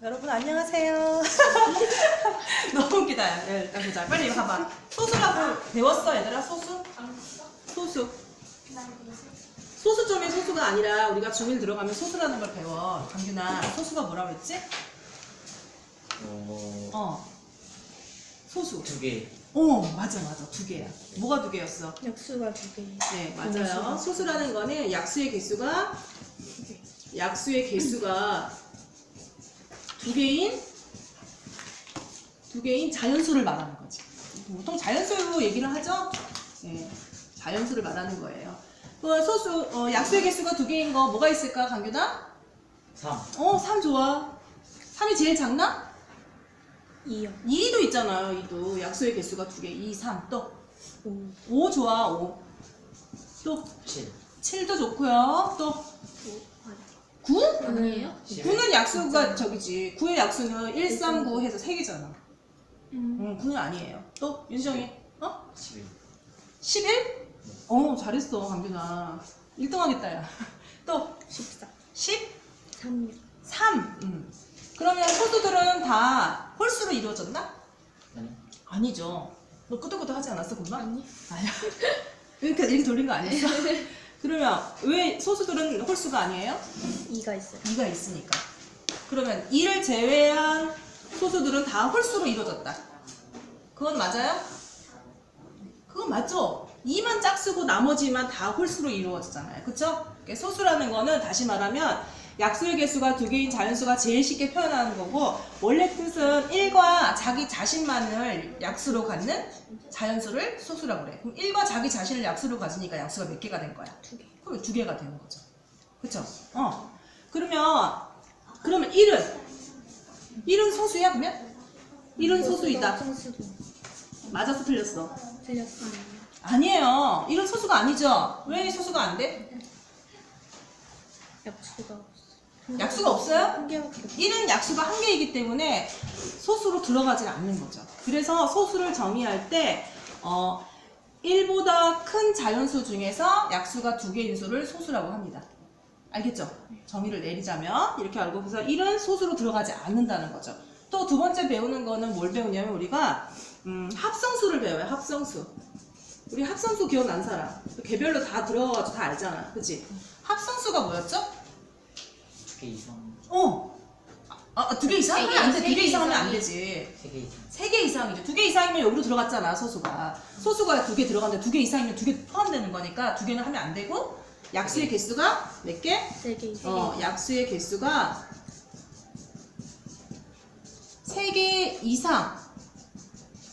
여러분 안녕하세요. 너무 웃기다. 야, 일단 보자. 빨리 봐봐. 소수라고 배웠어 얘들아 소수? 소수. 소수점이 소수가 아니라 우리가 중일 들어가면 소수라는 걸 배워. 강균아 소수가 뭐라고 했지? 어, 어. 소수. 두 개. 어 맞아 맞아 두 개야. 뭐가 두 개였어? 약수가 두 개. 네 맞아요. 소수라는 거는 약수의 개수가 약수의 개수가 두 개인 두 개인 자연수를 말하는 거지. 보통 자연수로 얘기를 하죠. 네, 자연수를 말하는 거예요. 그 소수 어, 약수의 개수가 두 개인 거 뭐가 있을까 강규다? 3. 어, 3 좋아. 3이 제일 작나? 2요. 2도 있잖아요. 2도 약수의 개수가 두 개. 2, 3 또. 5. 5 좋아. 5. 또 7. 7도 좋고요. 또 5. 구? 아니에요? 구는 약수가 저기지. 9의 약수는 1, 3, 9 해서 3개잖아. 음. 음 응, 9는 아니에요. 또 윤정이 네. 어? 11. 11? 어, 잘했어, 강균아. 1등 하겠다, 야. 또 14. 10? 3. 3. 음. 그러면 소수들은 다 홀수로 이루어졌나? 아니. 아니죠. 너 끄덕끄덕 하지 않았어, 금방? 아니. 아니야. 이렇게, 그러니까 이렇게 돌린 거 아니었어? 그러면 왜 소수들은 홀수가 아니에요? 2가 있어요. 2가 있으니까. 그러면 2를 제외한 소수들은 다 홀수로 이루어졌다. 그건 맞아요? 그건 맞죠? 2만 짝수고 나머지만 다 홀수로 이루어지잖아요. 그쵸? 소수라는 거는 다시 말하면 약수의 개수가 두 개인 자연수가 제일 쉽게 표현하는 거고 원래 뜻은 1과 자기 자신만을 약수로 갖는 자연수를 소수라고 그래. 그럼 1과 자기 자신을 약수로 가지니까 약수가 몇 개가 된 거야? 두 개. 그럼 두 개가 되는 거죠. 그쵸? 어. 그러면, 그러면 1은? 1은 소수야, 그러면? 1은 소수이다. 맞아서 틀렸어. 틀렸어. 아니에요. 1은 소수가 아니죠? 왜 소수가 안 돼? 약수가 없어. 약수가 없어요? 1은 약수가 한 개이기 때문에 소수로 들어가지 않는 거죠. 그래서 소수를 정의할 때, 어, 1보다 큰 자연수 중에서 약수가 두 개인 수를 소수라고 합니다. 알겠죠? 정의를 내리자면 이렇게 알고 그래서 1은 소수로 들어가지 않는다는 거죠. 또 두 번째 배우는 거는 뭘 배우냐면 우리가 음, 합성수를 배워요. 합성수. 우리 합성수 기억난 사람. 개별로 다 들어가가지고 다 알잖아. 그치? 합성수가 뭐였죠? 두 개 이상. 어. 아, 두 개 이상 하면 안 돼. 두 개 이상 하면 안 되지. 세 개 이상. 세 개 이상이죠. 두 개 이상이면 여기로 들어갔잖아, 소수가. 소수가 두 개 들어갔는데 두 개 이상이면 두 개 포함되는 거니까 두 개는 하면 안 되고, 약수의 개수가 몇 개? 세개 이상. 어, 약수의 개수가 세 개 이상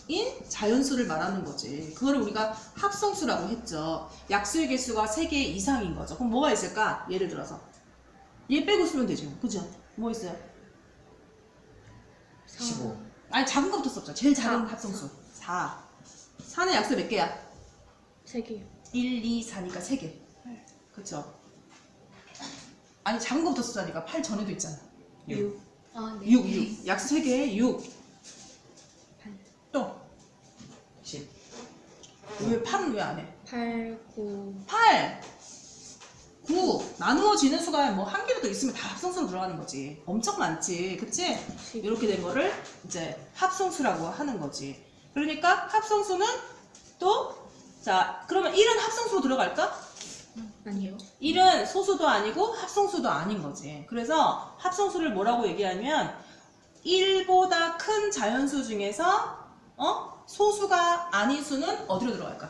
인 자연수를 말하는 거지. 그거를 우리가 합성수라고 했죠. 약수의 개수가 세개 이상인 거죠. 그럼 뭐가 있을까? 예를 들어서. 얘 빼고 쓰면 되죠. 그죠? 뭐 있어요? 15. 아니 작은 거부터 썼죠. 제일 작은 사. 합성수. 4. 4는 약수 몇 개야? 세 개요. 1, 2, 4니까 3개. 그쵸? 아니 작은 거부터 쓰자니까 8 전에도 있잖아. 6. 아, 네. 6, 6. 약수 3개, 6. 8. 또. 10. 왜 8은 왜 안 해? 8, 9. 8, 9. 나누어지는 수가 뭐 한 개라도 있으면 다 합성수로 들어가는 거지. 엄청 많지. 그치? 10. 이렇게 된 거를 이제 합성수라고 하는 거지. 그러니까 합성수는 또, 자, 그러면 1은 합성수로 들어갈까? 아니요. 1은 소수도 아니고 합성수도 아닌 거지. 그래서 합성수를 뭐라고 얘기하면 1보다 큰 자연수 중에서 어? 소수가 아닌 수는 어디로 들어갈까?